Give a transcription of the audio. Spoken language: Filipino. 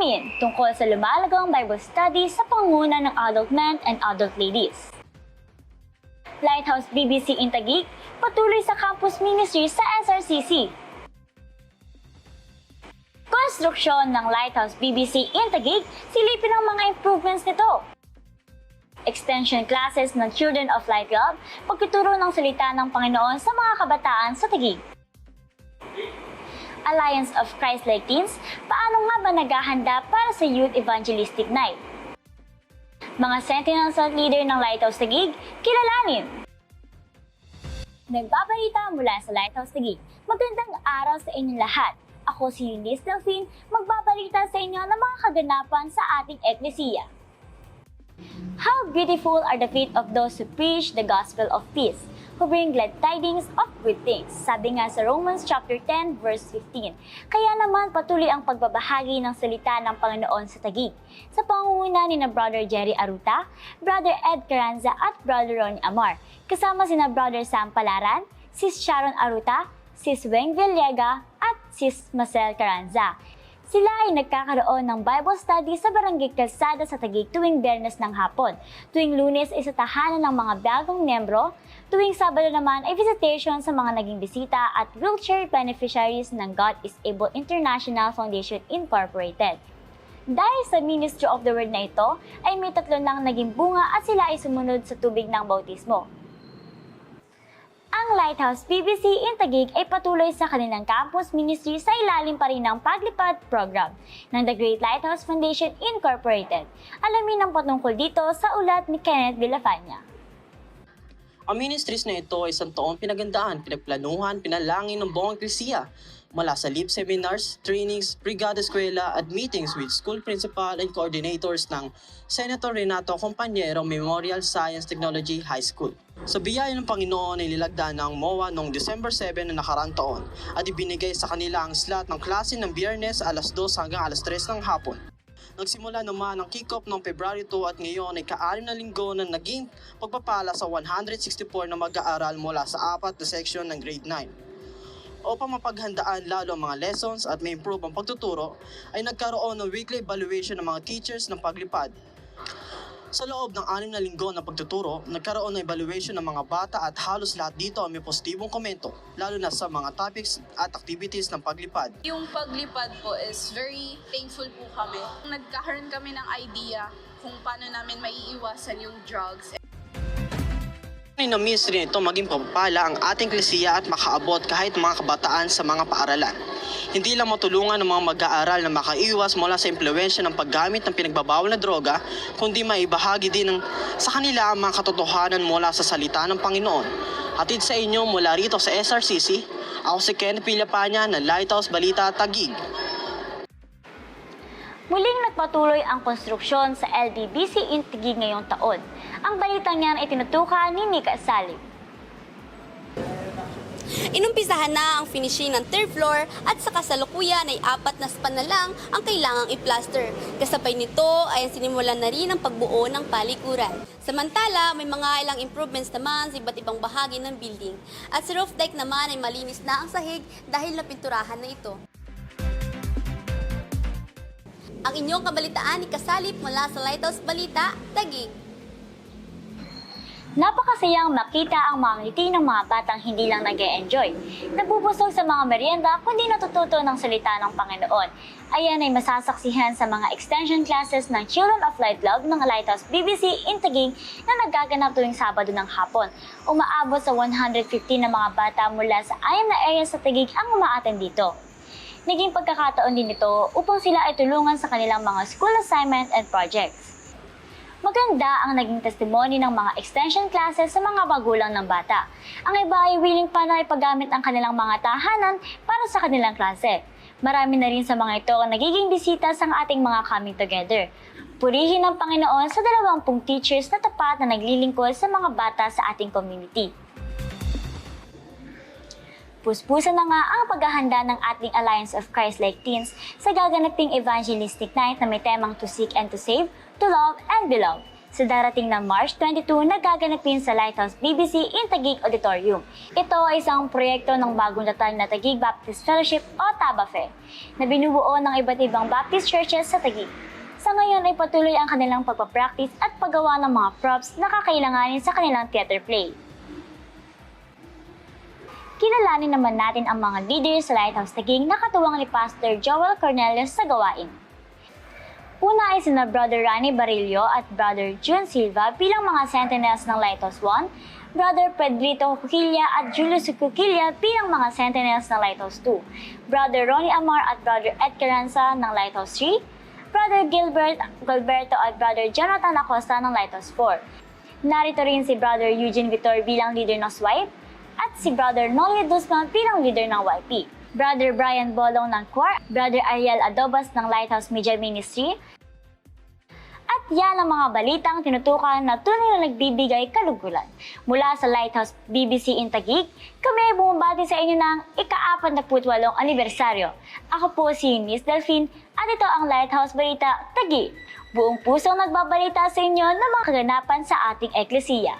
Alamin tungkol sa lumalagong Bible study sa panguna ng adult men and adult ladies. Lighthouse BBC in Taguig, patuloy sa campus ministry sa SRCC. Konstruksyon ng Lighthouse BBC in Taguig, silipin ang mga improvements nito. Extension classes ng Children of Light Club, pagtuturo ng salita ng Panginoon sa mga kabataan sa Taguig. Alliance of Christ-like Teens, paano nga ba naghahanda para sa Youth Evangelistic Night? Mga Sentinels at leader ng Lighthouse Taguig, kilalanin! Nagbabalita mula sa Lighthouse Taguig. Magandang araw sa inyong lahat. Ako si Liz Delphine, magbabalita sa inyo ng mga kaganapan sa ating eklesiya. How beautiful are the feet of those who preach the gospel of peace, who bring glad tidings of good things. Sabi nga sa Romans chapter 10 verse 15. Kaya naman patuloy ang pagbabahagi ng salita ng Panginoon sa Tagig. Sa pangunguna ni na Brother Jerry Aruta, Brother Ed Carranza at Brother Ronnie Amar. Kasama sina Brother Sam Palaran, Sis Sharon Aruta, Sis Weng Villega at Sis Marcel Carranza. Sila ay nagkakaroon ng Bible study sa Barangay Kalsada sa Taguig tuwing Bernes ng hapon. Tuwing Lunes ay sa tahanan ng mga bagong membro. Tuwing Sabado naman ay visitation sa mga naging bisita at wheelchair beneficiaries ng God is Able International Foundation Incorporated. Dahil sa Ministry of the Word na ito, ay may tatlo nang naging bunga at sila ay sumunod sa tubig ng bautismo. Ang Lighthouse BBC in Taguig ay patuloy sa kanilang campus ministry sa ilalim pa rin ng paglipad program ng The Great Lighthouse Foundation Incorporated. Alamin ang patungkol dito sa ulat ni Kenneth Villafania. Ang ministries na ito ay isang taong pinagandaan, pinagplanuhan, pinalangin ng buong eklesiya mula sa LEAP seminars, trainings, brigada eskwela at meetings with school principal and coordinators ng Senator Renato Compañero Memorial Science Technology High School. Sa biyaya ng Panginoon ay nilagda ng MOA noong December 7 na nakarang taon at ibinigay sa kanila ang slot ng klase ng biyernes alas 2 hanggang alas 3 ng hapon. Nagsimula naman ang kick-off noong February 2 at ngayon ay kaanim na linggo na naging pagpapala sa 164 na mag-aaral mula sa apat na section ng grade 9. Upang mapaghandaan lalo ang mga lessons at may improve ang pagtuturo, ay nagkaroon ng weekly evaluation ng mga teachers ng paglipad. Sa loob ng anim na linggo ng pagtuturo, nagkaroon ng evaluation ng mga bata at halos lahat dito ay may positibong komento, lalo na sa mga topics at activities ng paglipad. Yung paglipad po is very thankful po kami. Nagkakaroon kami ng idea kung paano namin maiiwasan yung drugs. Ni na-miss rin ito maging papapala ang ating klesiya at makaabot kahit mga kabataan sa mga paaralan. Hindi lang matulungan ng mga mag-aaral na makaiwas mula sa impluensya ng paggamit ng pinagbabawal na droga, kundi maibahagi din ng, sa kanila ang mga katotohanan mula sa salita ng Panginoon. Hatid sa inyo mula rito sa SRCC, ako si Ken Pilapanya ng Lighthouse Balita Tagig. Muling nagpatuloy ang konstruksyon sa LDBC in Taguig ngayong taon. Ang balitang yan ay tinutukan ni Nika Salib. Inumpisahan na ang finishing ng third floor at sa kasalukuyan ay apat na span na lang ang kailangang i-plaster. Kasabay nito ay sinimulan na rin ang pagbuo ng palikuran. Samantala, may mga ilang improvements naman sa iba't ibang bahagi ng building. At sa roof deck naman ay malinis na ang sahig dahil napinturahan na ito. Ang inyong kabalitaan ni Kasalip mula sa Lighthouse Balita, Tagig. Napakasayang makita ang mga ngiti ng mga batang hindi lang nag enjoy Nabubusog sa mga merienda kundi natututo ng salita ng Panginoon. Ayan ay masasaksihan sa mga extension classes ng Children of Light Love ng Lighthouse BBC in Taguig na nagaganap tuwing Sabado ng hapon. Umaabot sa 150 na mga bata mula sa ayon na area sa Taguig ang umaaten dito. Naging pagkakataon din ito upang sila ay tulungan sa kanilang mga school assignment and projects. Maganda ang naging testimony ng mga extension classes sa mga magulang ng bata. Ang iba ay willing pa na ipagamit ang kanilang mga tahanan para sa kanilang klase. Marami na rin sa mga ito ang nagiging bisita sa ating mga coming together. Purihin ang Panginoon sa dalawampung teachers na tapat na naglilingkod sa mga bata sa ating community. Puspusa na nga ang paghahanda ng ating Alliance of Christ-like Teens sa gaganaping evangelistic night na may temang to seek and to save, to love and be loved. sa darating na March 22 na gaganapin sa Lighthouse BBC in Taguig Auditorium. Ito ay isang proyekto ng bagong datang na Taguig Baptist Fellowship o TABAFE na binubuo ng iba't ibang Baptist churches sa Taguig. Sa ngayon ay patuloy ang kanilang pagpapractice at paggawa ng mga props na kakailanganin sa kanilang theater play. Kilalanin naman natin ang mga leaders sa Lighthouse Taguig na katuwang ni Pastor Joel Cornelius sa gawain. Una ay sina Brother Rani Barillo at Brother June Silva bilang mga sentinels ng Lighthouse 1, Brother Pedrito Cuquilla at Julius Cuquilla bilang mga sentinels ng Lighthouse 2, Brother Ronnie Amar at Brother Ed Caranza ng Lighthouse 3, Brother Gilbert Gilberto at Brother Jonathan Acosta ng Lighthouse 4. Narito rin si Brother Eugene Vitor bilang leader ng SWIPE at si Brother Nolly Duzman bilang leader ng YP. Brother Brian Bolong ng CORE, Brother Ariel Adobas ng Lighthouse Media Ministry, at yan ang mga balitang tinutukan na tunay na nagbibigay kalugulan. Mula sa Lighthouse BBC in Taguig, kami ay bumabati sa inyo ng ika-48 anibersaryo. Ako po si Miss Delphine at ito ang Lighthouse Balita Taguig. Buong pusong nagbabalita sa inyo ng mga kaganapan sa ating eklesiya.